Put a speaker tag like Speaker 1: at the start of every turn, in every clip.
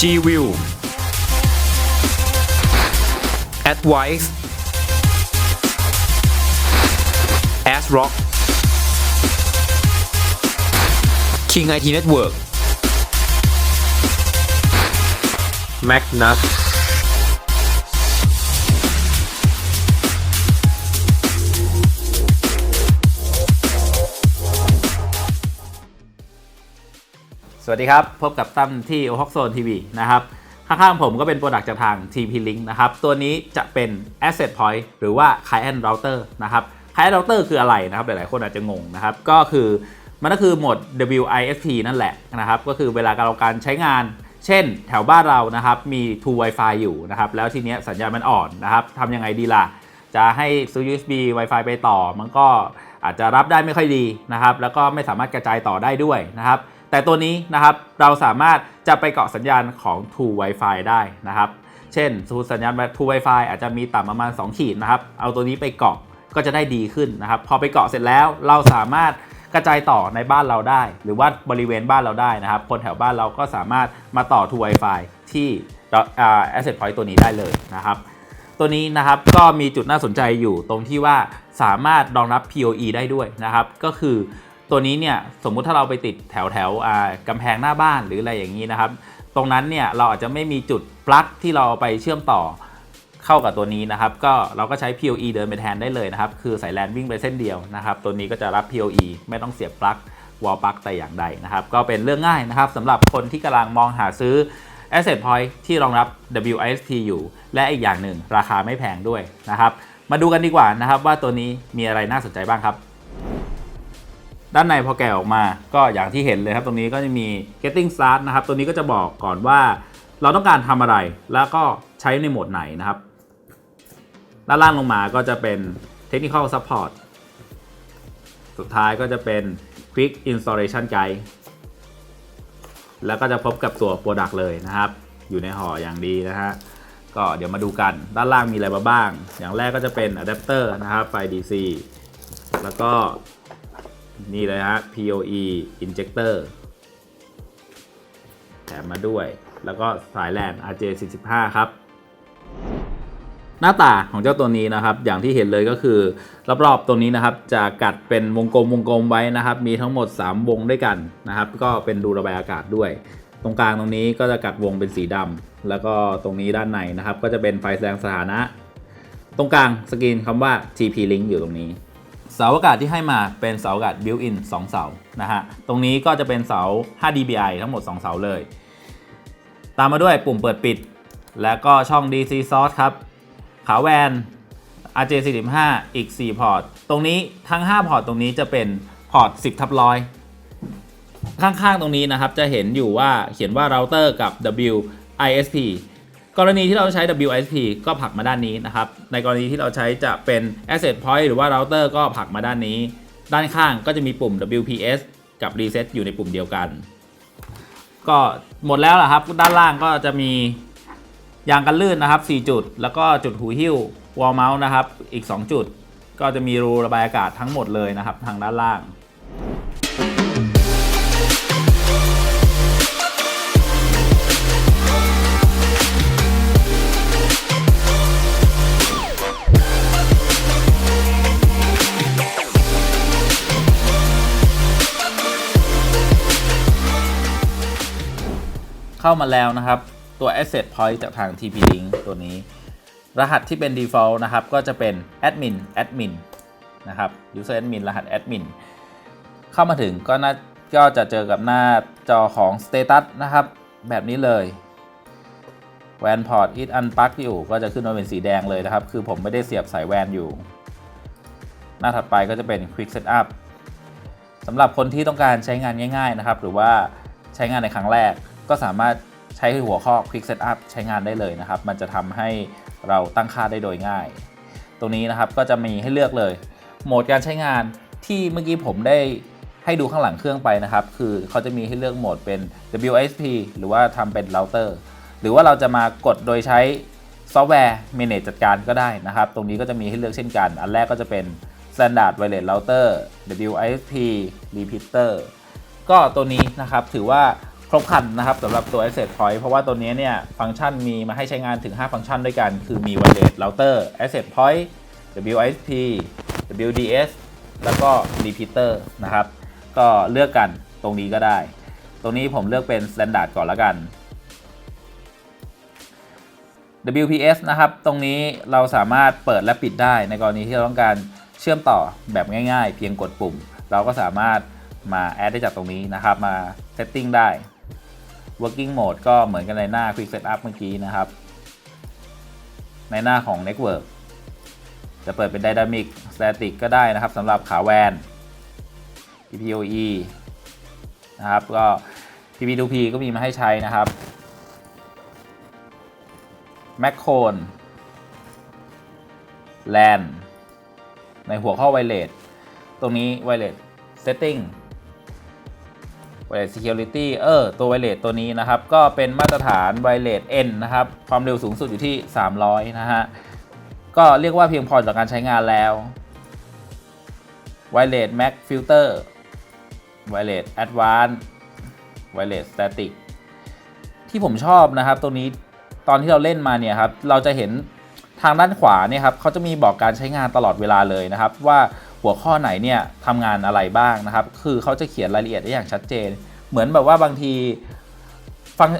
Speaker 1: G-View Advice ASRock King IT Network. Magnus
Speaker 2: วัสดีครับ พบกับตั้มที่ o h o k Zone TV นะครับข้างๆผมก็เป็นโปรดักต์จากทาง TP Link นะครับ ตัวนี้จะเป็น Asset Point หรือว่า Client Router นะครับ Client Router คืออะไรนะครับ หลายๆคนอาจจะงงนะครับ ก็คือมันก็คือโหมด WISP นั่นแหละนะครับ ก็คือเวลาเราการใช้งาน เช่น แถวบ้านเรานะครับ มี True Wi-Fi อยู่นะครับ แล้วทีเนี้ยสัญญาณมันอ่อนนะครับทำยังไงดีล่ะ จะให้ซื้อ USB Wi-Fi ไปต่อ มันก็อาจจะรับได้ไม่ค่อยดีนะครับ แล้วก็ไม่สามารถกระจายต่อได้ด้วยนะครับ แต่ตัวนี้นะครับเราสามารถจะไปเกาะสัญญาณของ True Wi-Fi ได้นะครับ เช่นสมมติสัญญาณ True Wi-Fi อาจจะมีต่ำประมาณ 2 ขีดนะครับ เอาตัวนี้ไปเกาะก็จะได้ดีขึ้นนะครับ พอไปเกาะเสร็จแล้วเราสามารถกระจายต่อในบ้านเราได้ หรือว่าบริเวณบ้านเราได้นะครับ คนแถวบ้านเราก็สามารถมาต่อ True Wi-Fi ที่อ่า Asset Point ตัวนี้ได้เลยนะครับตัวนี้นะครับก็มีจุดน่าสนใจอยู่ตรงที่ว่าสามารถรองรับ PoE ได้ด้วยนะครับ ก็คือ ตัวนี้เนี่ยสมมุติถ้าเราไปติดแถวแถวอ่ากำแพงหน้าบ้านหรืออะไรอย่างนี้นะครับ ตรงนั้นเนี่ยเราอาจจะไม่มีจุดปลั๊กที่เราไปเชื่อมต่อเข้ากับตัวนี้นะครับ ก็เราก็ใช้ PoE เดินไปแทนได้เลยนะครับ คือสายแลนวิ่งไปเส้นเดียวนะครับ ตัวนี้ก็จะรับ PoE ไม่ต้องเสียบปลั๊กวอลปลั๊กแต่อย่างใดนะครับ ก็เป็นเรื่องง่ายนะครับสำหรับคนที่กำลังมองหาซื้อ Asset Point ที่รองรับ WISP อยู่ และอีกอย่างหนึ่งราคาไม่แพงด้วยนะครับ มาดูกันดีกว่านะครับว่าตัวนี้มีอะไรน่าสนใจบ้างครับ ด้านในพอแกะออกมาก็อย่างที่เห็นเลยครับ ตรงนี้ก็จะมี getting start นะครับ ตัวนี้ก็จะบอกก่อนว่าเราต้องการทำอะไร แล้วก็ใช้ในโหมดไหนนะครับ ด้านล่างลงมาก็จะเป็น technical support สุดท้ายก็จะเป็น quick installation guide แล้วก็จะพบกับตัว Product เลยนะครับ อยู่ในห่ออย่างดีนะฮะก็เดี๋ยวมาดูกันด้านล่างมีอะไรมาบ้าง อย่างแรกก็จะเป็นอะแดปเตอร์นะครับไฟ DC แล้วก็ นี่เลยฮะ PoE injector แถมมาด้วย แล้วก็สายแลน RJ45 ครับ หน้าตาของเจ้าตัวนี้นะครับ อย่างที่เห็นเลยก็คือ รอบๆตัวนี้นะครับ จะกัดเป็นวงกลมวงกลมไว้นะครับ มีทั้งหมด 3 วงด้วยกันนะครับ ก็เป็นรูระบายอากาศด้วย ตรงกลางตรงนี้ก็จะกัดวงเป็นสีดำแล้วก็ตรงนี้ด้านในนะครับ ก็จะเป็นไฟแสดงสถานะ ตรงกลางสกรีนคำว่า TP Link อยู่ตรงนี้ เสาอากาศที่ให้มาเป็นเสาอากาศ built-in 2เสานะฮะ ตรงนี้ก็จะเป็นเสา 5 dBi ทั้งหมด 2 เสาเลย ตามมาด้วยปุ่มเปิดปิด แล้วก็ช่อง DC source ครับ ขาแวน RJ45 อีก 4 พอร์ต ตรงนี้ทั้ง 5 พอร์ตตรงนี้จะเป็นพอร์ต 10 ทับร้อยข้างๆตรงนี้นะครับจะเห็นอยู่ว่าเขียนว่า router กับ WISP กรณีที่เราใช้ WISP ก็ผลักมาด้านนี้นะครับ ในกรณีที่เราใช้จะเป็น Asset Point หรือว่า router ก็ผลักมาด้านนี้ ด้านข้างก็จะมีปุ่ม WPS กับ Reset อยู่ในปุ่มเดียวกัน ก็หมดแล้วล่ะครับ ด้านล่างก็จะมียางกันลื่นนะครับ 4 จุด แล้วก็จุดหูหิ้ว wall mount นะครับ อีก 2 จุด ก็จะมีรูระบายอากาศทั้งหมดเลยนะครับ ทางด้านล่าง เข้ามาแล้วนะครับ ตัว Asset Point จากทาง TP Link ตัวนี้ รหัสที่เป็น default นะครับ ก็จะเป็น admin admin นะครับ user admin รหัส admin เข้ามาถึงก็น่าก็จะเจอกับหน้าจอของ status นะครับ แบบนี้เลยแวนพอร์ต it unplug อยู่ก็จะขึ้นมาเป็นสีแดงเลยนะครับ คือผมไม่ได้เสียบสายแวนอยู่ หน้าถัดไปก็จะเป็น quick setup สำหรับคนที่ต้องการใช้งานง่าย ๆนะครับ หรือว่าใช้งานในครั้งแรก ก็สามารถใช้หัวข้อ Quick Setup ใช้งานได้เลยนะครับ มันจะทำให้เราตั้งค่าได้โดยง่าย ตรงนี้นะครับก็จะมีให้เลือกเลย โหมดการใช้งานที่เมื่อกี้ผมได้ให้ดูข้างหลังเครื่องไปนะครับ คือเขาจะมีให้เลือกโหมดเป็น WSP หรือว่าทำเป็น router หรือว่าเราจะมากดโดยใช้ซอฟต์แวร์ manage จัดการก็ได้นะครับ ตรงนี้ก็จะมีให้เลือกเช่นกัน อันแรกก็จะเป็น Standard Wireless Router WISP Repeater ก็ตัวนี้นะครับถือว่า ครบคันนะครับสำหรับตัว Asset Point เพราะว่าตัวนี้เนี่ยฟังก์ชันมีมาให้ใช้งานถึง 5 ฟังก์ชันด้วยกัน คือมี Wireless Router Asset Point WISP WDS แล้วก็ Repeater นะครับ ก็เลือกกันตรงนี้ก็ได้ ตรงนี้ผมเลือกเป็น Standard ก่อนละกัน WPS นะครับ ตรงนี้เราสามารถเปิดและปิดได้ในกรณีที่เราต้องการเชื่อมต่อแบบง่าย ๆ เพียงกดปุ่ม เราก็สามารถมาแอดได้จากตรงนี้นะครับ มา Setting ได้ Working Mode ก็เหมือนกันในหน้า Quick Setup เมื่อกี้นะครับ ในหน้าของ Network จะเปิดเป็น Dynamic Static ก็ได้นะครับสำหรับขาแวน PPOE นะครับก็ PP2P ก็มีมาให้ใช้นะครับแมคโคนแลนในหัวข้อไวเลสตรงนี้ไวเลสเซตติ้ง ไวเลส security เออ ตัวไวเลสตัวนี้นะครับ ก็เป็นมาตรฐานไวเลส N นะครับ ความเร็วสูงสุดอยู่ที่ 300 นะฮะ ก็เรียกว่าเพียงพอต่อการใช้งานแล้วไวเลส Mac Filter ไวเลส Advanced ไวเลส Static ที่ผมชอบนะครับ ตัวนี้ตอนที่เราเล่นมาเนี่ยครับ เราจะเห็นทางด้านขวาเนี่ยครับเขาจะมีบอกการใช้งานตลอดเวลาเลยนะครับว่า หัวข้อไหนเนี่ยทำงานอะไรบ้างนะครับ คือเขาจะเขียนรายละเอียดได้อย่างชัดเจน เหมือนแบบว่าบางทีฟัง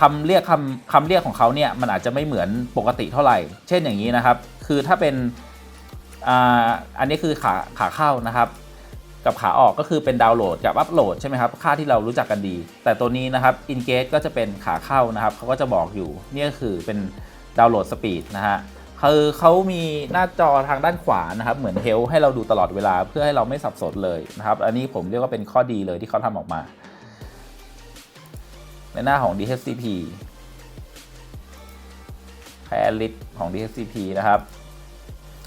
Speaker 2: คำเรียกคำคำเรียกของเขาเนี่ยมันอาจจะไม่เหมือนปกติเท่าไหร่ เช่นอย่างนี้นะครับ คือถ้าเป็นอ,อันนี้คือขาขาเข้านะครับ กับขาออกก็คือเป็นดาวน์โหลดกับอัปโหลดใช่ไหมครับค่าที่เรารู้จักกันดี แต่ตัวนี้นะครับ Engage ก็จะเป็นขาเข้านะครับเขาก็จะบอกอยู่นี่ก็คือเป็นดาวน์โหลดสปีดนะฮะ คือเขามีหน้าจอทางด้านขวานะครับ เหมือนเฮลให้เราดูตลอดเวลาเพื่อให้เราไม่สับสนเลยนะครับ อันนี้ผมเรียกว่าเป็นข้อดีเลยที่เขาทำออกมา ในหน้าของ DHCP ไ i ลิ t ของ DHCP นะครับ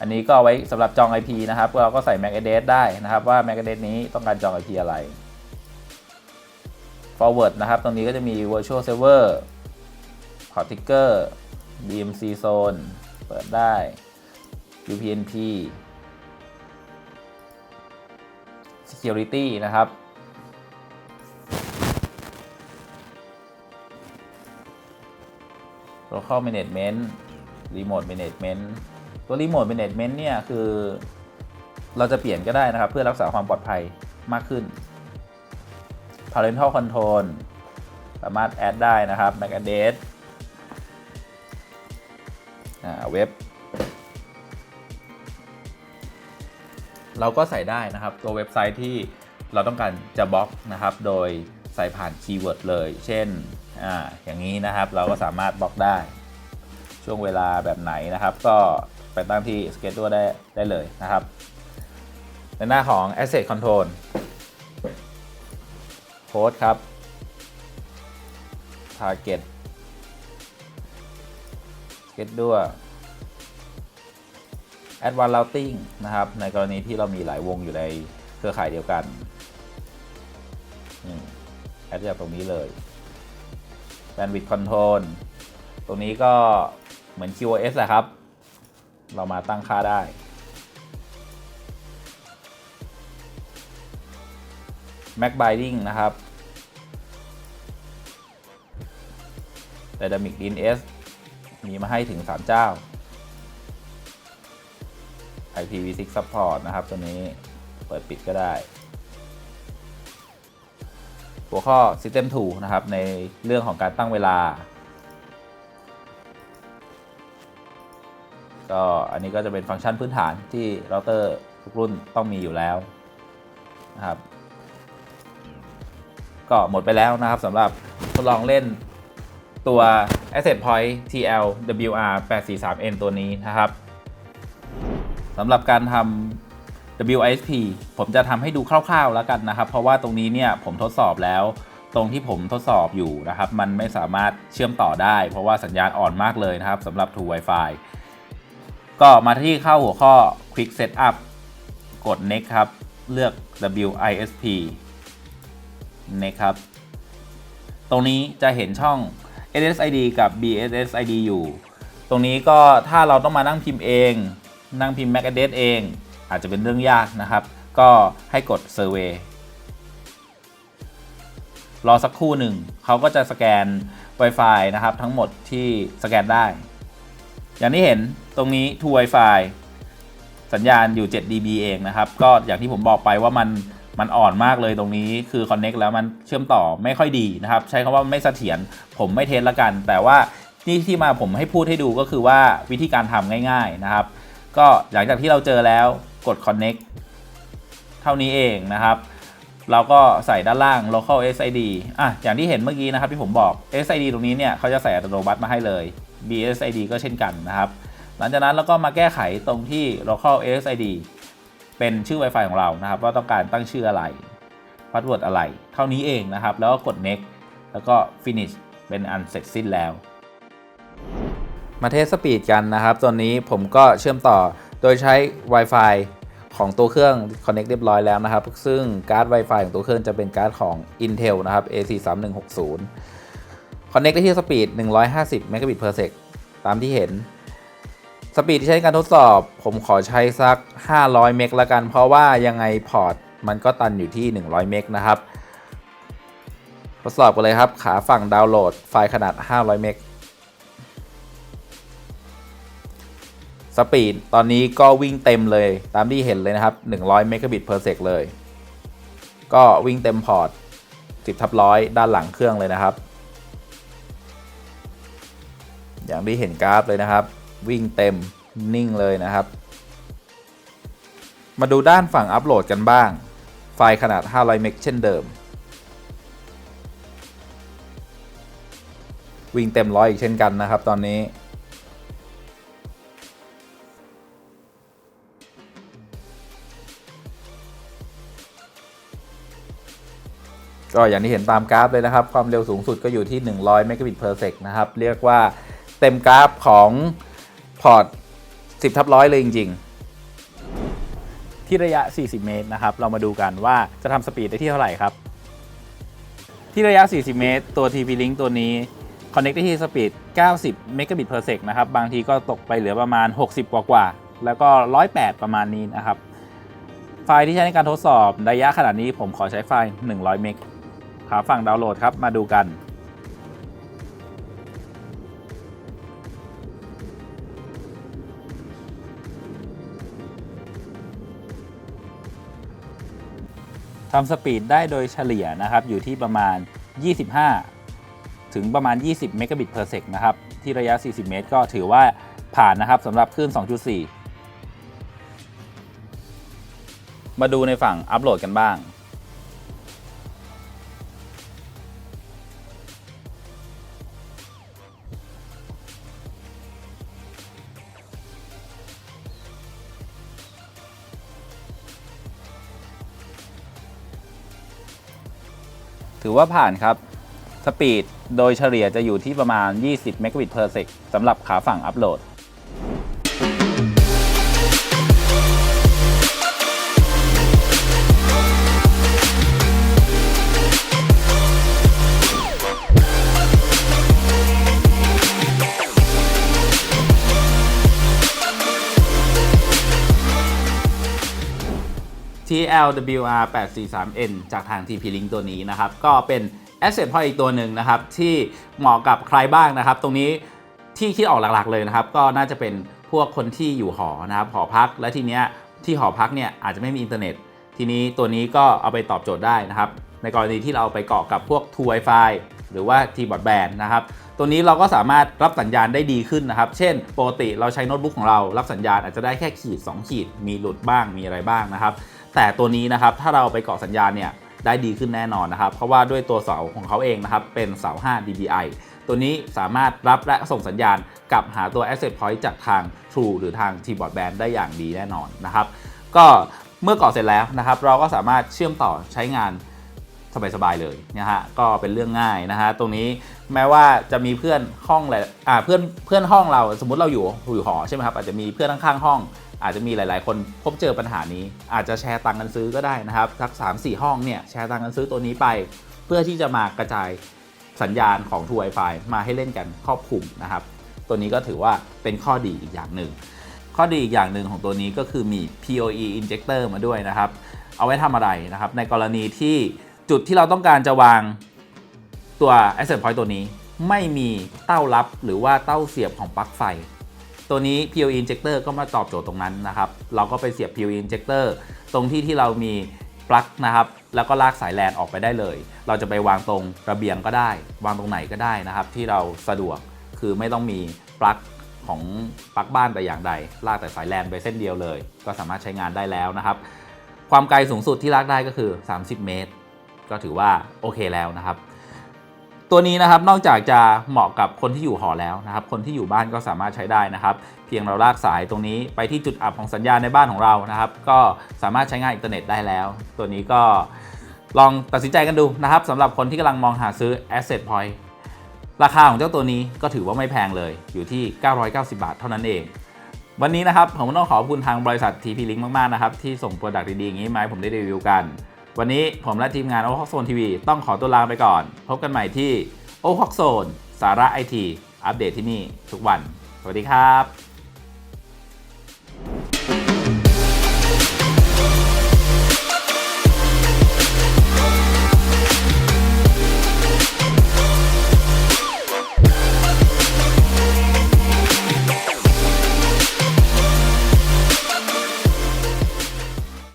Speaker 2: อันนี้ก็เอาไว้สำหรับจอง IP นะครับเราก็ใส่ MAC address ได้นะครับ ว่า MAC address นี้ต้องการจอง IP อะไร forward นะครับ ตรงนี้ก็จะมี virtual server port ticker BMC zone เปิดได้ UPnP security นะครับ local management remote management ตัว remote management เนี่ย คือ เราจะเปลี่ยนก็ได้นะครับ เพื่อรักษาความปลอดภัยมากขึ้น parental control สามารถแอดได้นะครับ MAC address เว็บ เราก็ใส่ได้นะครับ ตัวเว็บไซต์ที่เราต้องการจะบล็อกนะครับ โดยใส่ผ่านคีย์เวิร์ดเลย เช่นออย่างนี้นะครับ เราก็สามารถบล็อกได้ ช่วงเวลาแบบไหนนะครับ ก็ไปตั้งที่ schedule ได้ได้เลยนะครับ ในหน้าของ asset control host ครับ target schedule advanced routing นะครับ ในกรณีที่เรามีหลายวงอยู่ในเครือข่ายเดียวกันแอดจากตรงนี้เลย bandwidth control ตรงนี้ก็เหมือน QoS แหละครับ เรามาตั้งค่าได้ Mac Binding นะครับ Dynamic DNS มีมาให้ถึง 3 เจ้า IPv6 Support นะครับ ตัวนี้เปิดปิดก็ได้ หัวข้อ System 2นะครับ ในเรื่องของการตั้งเวลา ก็อันนี้ก็จะเป็นฟังก์ชันพื้นฐานที่เราเตอร์ทุกรุ่นต้องมีอยู่แล้วนะครับ ก็หมดไปแล้วนะครับสำหรับทดลองเล่นตัว Asset Point TL WR 843N ตัวนี้นะครับสำหรับการทำ WISP ผมจะทำให้ดูคร่าวๆแล้วกันนะครับ เพราะว่าตรงนี้เนี่ยผมทดสอบแล้ว ตรงที่ผมทดสอบอยู่นะครับ มันไม่สามารถเชื่อมต่อได้ เพราะว่าสัญญาณอ่อนมากเลยนะครับสำหรับ True Wi-Fi ก็มาที่เข้าหัวข้อ Quick Setup กด Next ครับ เลือก WISP Next ครับ ตรงนี้จะเห็นช่อง SSID กับ BSSID อยู่ ตรงนี้ก็ถ้าเราต้องมานั่งพิมพ์เอง นั่งพิมพ์ MAC address เอง อาจจะเป็นเรื่องยากนะครับ ก็ให้กด Survey รอสักครู่หนึ่ง เขาก็จะสแกน Wi-Fi นะครับ ทั้งหมดที่สแกนได้ อย่างที่เห็นตรงนี้ to Wi-Fi สัญญาณอยู่ 7 dB เองนะครับ ก็อย่างที่ผมบอกไปว่ามัน มันอ่อนมากเลยตรงนี้คือ Connect แล้วมันเชื่อมต่อไม่ค่อยดีนะครับ ใช้คำว่าไม่เสถียรผมไม่เทสละกัน แต่ว่านี่ที่มาผมให้พูดให้ดูก็คือว่าวิธีการทำง่าย ๆนะครับ ก็หลังจากที่เราเจอแล้วกด connect เท่านี้เองนะครับ เราก็ใส่ด้านล่าง local SID อะอย่างที่เห็นเมื่อกี้นะครับที่ผมบอก SID ตรงนี้เนี่ยเขาจะใส่อัตโนมัติมาให้เลย BSID ก็เช่นกันนะครับ หลังจากนั้นเราก็มาแก้ไขตรงที่ local SID เป็นชื่อ Wi-Fi ของเรานะครับว่าต้องการตั้งชื่ออะไร password อะไร เท่านี้เองนะครับ แล้วก็กด next แล้วก็ finish เป็นอันเสร็จสิ้นแล้ว มาเทสสปีดกันนะครับ ตัวนี้ผมก็เชื่อมต่อโดยใช้ Wi-Fi ของตัวเครื่อง Connect เรียบร้อยแล้วนะครับ ซึ่งการ์ด Wi-Fi ของตัวเครื่องจะเป็นการ์ดของ Intel นะครับ AC3160 Connect ได้ที่สปีด 150 Mbps ตามที่เห็น สปีดที่ใช้ในการทดสอบ ผมขอใช้สัก 500 เมกละกัน เพราะว่ายังไงพอร์ตมันก็ตันอยู่ที่ 100 เมกนะครับ ทดสอบกันเลยครับ ขาฝั่งดาวน์โหลดไฟล์ขนาด 500 เมกสปีดตอนนี้ก็วิ่งเต็มเลยตามที่เห็นเลยนะครับ 100 เมกะบิต per sec เลย ก็วิ่งเต็มพอร์ต 10ทับร้อยด้านหลังเครื่องเลยนะครับ อย่างที่เห็นกราฟเลยนะครับ วิ่งเต็มนิ่งเลยนะครับ มาดูด้านฝั่งอัปโหลดกันบ้าง ไฟล์ขนาด 500 เมกเช่นเดิม วิ่งเต็มร้อยอีกเช่นกันนะครับตอนนี้ ก็อย่างที่เห็นตามกราฟเลยนะครับ ความเร็วสูงสุดก็อยู่ที่ 100 Mbit per sec นะครับ เรียกว่าเต็มกราฟของ พอร์ต10ทับร้อยเลยจริง ๆที่ระยะ 40 เมตร นะครับ เรามาดูกันว่าจะทำสปีดได้ที่เท่าไหร่ครับ ที่ระยะ 40 เมตร ตัว TP-Link ตัวนี้ Connect ได้ที่สปีด 90 Mbit per sec นะครับ บางทีก็ตกไปเหลือประมาณ 60 กว่ากว่า แล้วก็ 108 ประมาณนี้นะครับ ไฟล์ที่ใช้ในการทดสอบระยะขนาดนี้ผมขอใช้ไฟล์ 100 เมกขาฝั่งดาวน์โหลดครับ มาดูกัน ทำสปีดได้โดยเฉลี่ยนะครับอยู่ที่ประมาณ 25 ถึงประมาณ 20 เมกะบิต per sec นะครับ ที่ระยะ 40 เมตร ก็ถือว่าผ่านนะครับสำหรับคลื่น 2.4 มาดูในฝั่งอัปโหลดกันบ้าง ถือว่าผ่านครับ สปีดโดยเฉลี่ยจะอยู่ที่ประมาณ 20 m b p s สำหรับขาฝั่งอัปโหลด TLWR 843N จากทาง TP-Link ตัวนี้นะครับ ก็เป็น Asset Point อีกตัวหนึ่งนะครับ ที่เหมาะกับใครบ้างนะครับ ตรงนี้ที่คิดออกหลักๆเลยนะครับ ก็น่าจะเป็นพวกคนที่อยู่หอนะครับหอพักและทีเนี้ยที่หอพักเนี่ยอาจจะไม่มีอินเทอร์เน็ต ทีนี้ตัวนี้ก็เอาไปตอบโจทย์ได้นะครับ ในกรณีที่เราเอาไปเกาะกับพวก True Wi-Fi หรือว่า T-Broadband นะครับ ตัวนี้เราก็สามารถรับสัญญาณได้ดีขึ้นนะครับ เช่น ปกติเราใช้โน้ตบุ๊กของเรารับสัญญาณอาจจะได้แค่ขีด 2 ขีด มีหลุดบ้างมีอะไรบ้างนะครับ แต่ตัวนี้นะครับถ้าเราไปเกาะสัญญาณเนี่ยได้ดีขึ้นแน่นอนนะครับ เพราะว่าด้วยตัวเสาของเขาเองนะครับ เป็นเสา 5 dBi ตัวนี้สามารถรับและส่งสัญญาณกลับหาตัว Asset Point จากทาง True หรือทาง T-Broadband ได้อย่างดีแน่นอนนะครับ ก็เมื่อกาะเสร็จแล้วนะครับ เราก็สามารถเชื่อมต่อใช้งานสบายๆเลยนะฮะก็เป็นเรื่องง่ายนะฮะตรงนี้แม้ว่าจะมีเพื่อนห้องหลายอ่าเพื่อนเพื่อนห้องเราสมมติเราอยู่อยู่หอใช่ไหมครับอาจจะมีเพื่อนข้างๆห้อง อาจจะมีหลาย ๆ คนพบเจอปัญหานี้ อาจจะแชร์ตังค์กันซื้อก็ได้นะครับสัก3 4 ห้องเนี่ยแชร์ตังค์กันซื้อตัวนี้ไป เพื่อที่จะมากระจายสัญญาณของ True Wi-Fi มาให้เล่นกันครอบคลุมนะครับ ตัวนี้ก็ถือว่าเป็นข้อดีอีกอย่างหนึ่ง ข้อดีอีกอย่างหนึ่งของตัวนี้ก็คือมี PoE injector มาด้วยนะครับ เอาไว้ทำอะไรนะครับ ในกรณีที่จุดที่เราต้องการจะวางตัว Asset Point ตัวนี้ ไม่มีเต้ารับหรือว่าเต้าเสียบของปลั๊กไฟ ตัวนี้ PoE injector ก็มาตอบโจทย์ตรงนั้นนะครับ เราก็ไปเสียบ PoE injector ตรงที่ที่เรามีปลั๊กนะครับ แล้วก็ลากสายแลนออกไปได้เลย เราจะไปวางตรงระเบียงก็ได้ วางตรงไหนก็ได้นะครับ ที่เราสะดวก คือไม่ต้องมีปลั๊กของปลั๊กบ้านแต่อย่างใด ลากแต่สายแลนไปเส้นเดียวเลย ก็สามารถใช้งานได้แล้วนะครับ ความไกลสูงสุดที่ลากได้ก็คือ 30 เมตร ก็ถือว่าโอเคแล้วนะครับ ตัวนี้นะครับนอกจากจะเหมาะกับคนที่อยู่หอแล้วนะครับ คนที่อยู่บ้านก็สามารถใช้ได้นะครับ เพียงเราลากสายตรงนี้ไปที่จุดอับของสัญญาณในบ้านของเรานะครับ ก็สามารถใช้งานอินเทอร์เน็ตได้แล้ว ตัวนี้ก็ลองตัดสินใจกันดูนะครับสำหรับคนที่กำลังมองหาซื้อ Asset Point ราคาของเจ้าตัวนี้ก็ถือว่าไม่แพงเลยอยู่ที่ 990 บาทเท่านั้นเอง วันนี้นะครับผมต้องขอบคุณทางบริษัท TP Link มากๆนะครับที่ส่งโปรดักต์ดีๆอย่างนี้มาให้ผมได้รีวิวกัน วันนี้ผมและทีมงานโอฮอกโซนทีวีต้องขอตัวลาไปก่อน พบกันใหม่ที่โอฮอกโซนสาระไอทีอัปเดตที่นี่ทุกวัน สวัสดีครับ